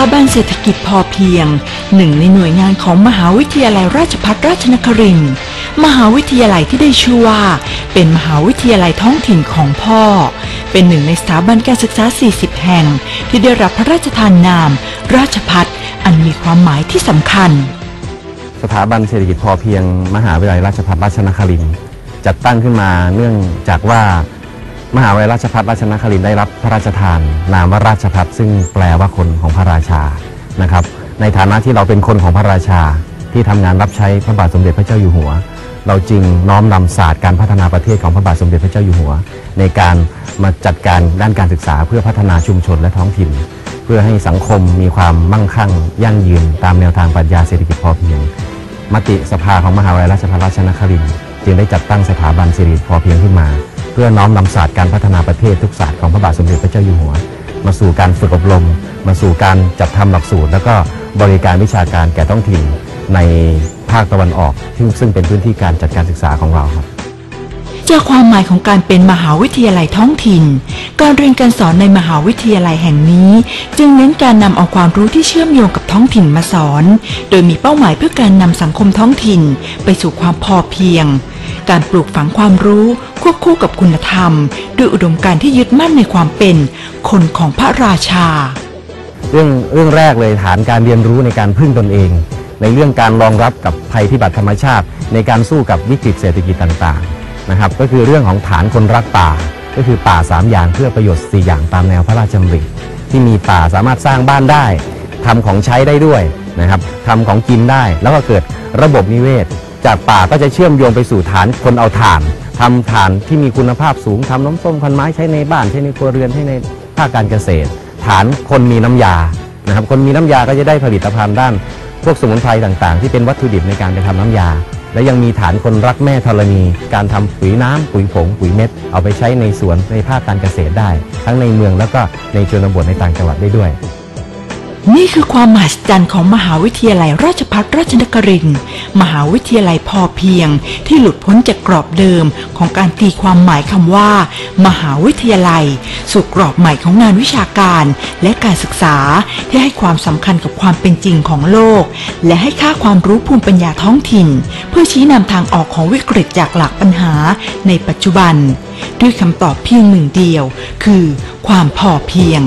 าบันเศรษฐกิจพอเพียง หนึ่งในหน่วยงานของมหาวิทยาลัยราชภัฏราชนครินทร์มหาวิทยาลัยที่ได้ชื่อว่า เป็นมหาวิทยาลัยท้องถิ่นของพ่อ เป็นหนึ่งในสถาบันการศึกษา 40 แห่ง ที่ได้รับพระราชทานนาม ราชภัฏอันมีความหมายที่สำคัญ สถาบันเศรษฐกิจพอเพียง มหาวิทยาลัยราชภัฏราชนครินทร์จัดตั้งขึ้นมาเนื่องจากว่า มหาวิทยาลัยราชภัฏราชนครินทร์ได้รับพระราชทาน นามว่าราชภัฏซึ่งแปลว่าคนของพระราชานะครับ ในฐานะที่เราเป็นคนของพระราชาที่ทำงานรับใช้พระบาทสมเด็จพระเจ้าอยู่หัว เราจึงน้อมนำศาสตร์การพัฒนาประเทศของพระบาทสมเด็จพระเจ้าอยู่หัว ในการมาจัดการด้านการศึกษาเพื่อพัฒนาชุมชนและท้องถิ่น เพื่อให้สังคมมีความมั่งคั่ง ยั่งยืน ตามแนวทางปรัชญาเศรษฐกิจพอเพียง มติสภาของมหาวิทยาลัยราชภัฏราชนครินทร์จึงได้จัดตั้งสถาบันเศรษฐกิจพอเพียงขึ้นมา พื่อน้อมนำศาสตร์การพัฒนาประเทศทุกศาสตร์ของพระบาทสมเด็จพระเจ้าอยู่หัว มาสู่การฝึกอบรม มาสู่การจัดทำหลักสูตร แล้วก็บริการวิชาการแก่ท้องถิ่นในภาคตะวันออกซึ่งซึ่งเป็นพื้นที่การจัดการศึกษาของเราครับจากความหมายของการเป็นมหาวิทยาลัยท้องถิ่น การเรียนการสอนในมหาวิทยาลัยแห่งนี้ จึงเน้นการนำเอาความรู้ที่เชื่อมโยงกับท้องถิ่นมาสอน โดยมีเป้าหมายเพื่อการนำสังคมท้องถิ่น ไปสู่ความพอเพียง การปลูกฝังความรู้ วบคู่กับคุณธรรม ด้วยอุดมการณ์ที่ยึดมั่นในความเป็น คนของพระราชา เรื่องเรื่องแรกเลยฐานการเรียนรู้ในการพึ่งตนเอง ในเรื่องการรองรับกับภัยพิบัติธรรมชาติ ในการสู้กับวิกฤตเศรษฐกิจต่างๆนะครับ ก็คือเรื่องของฐานคนรักป่า ก็คือป่า 3 อย่างเพื่อประโยชน์ 4 อย่างตามแนวพระราชดำริที่มีป่าสามารถสร้างบ้านได้ทำของใช้ได้ด้วยนะครับทำของกินได้แล้วก็เกิดระบบนิเวศ จากป่าก็จะเชื่อมโยงไปสู่ฐานคนเอาถ่าน ทำถ่านที่มีคุณภาพสูงทำน้ำส้มคันไม้ใช้ในบ้านใช้ในครัวเรือนใช้ในภาคการเกษตร ฐานคนมีน้ำยานะครับคนมีน้ำยาก็จะได้ผลิตภัณฑ์ด้าน พวกสมุนไพรต่างๆ ที่เป็นวัตถุดิบในการไปทำน้ำยา และยังมีฐานคนรักแม่ธรณี การทำปุ๋ยน้ำปุ๋ยผง ปุ๋ยเม็ด เอาไปใช้ในสวนในภาคการเกษตรได้ ทั้งในเมืองแล้วก็ในชนบทในต่างจังหวัดได้ด้วย นี่คือความมหัศจรรย์ของมหาวิทยาลัยราชภัฏราชนครินทร์มหาวิทยาลัยพอเพียง ที่หลุดพ้นจากกรอบเดิมของการตีความหมายคำว่า มหาวิทยาลัย สู่กรอบใหม่ของงานวิชาการและการศึกษาที่ให้ความสำคัญกับความเป็นจริงของโลก และให้ค่าความรู้ภูมิปัญญาท้องถิ่น เพื่อชี้นำทางออกของวิกฤตจากหลักปัญหาในปัจจุบัน ด้วยคำตอบเพียงหนึ่งเดียว คือ ความพอเพียง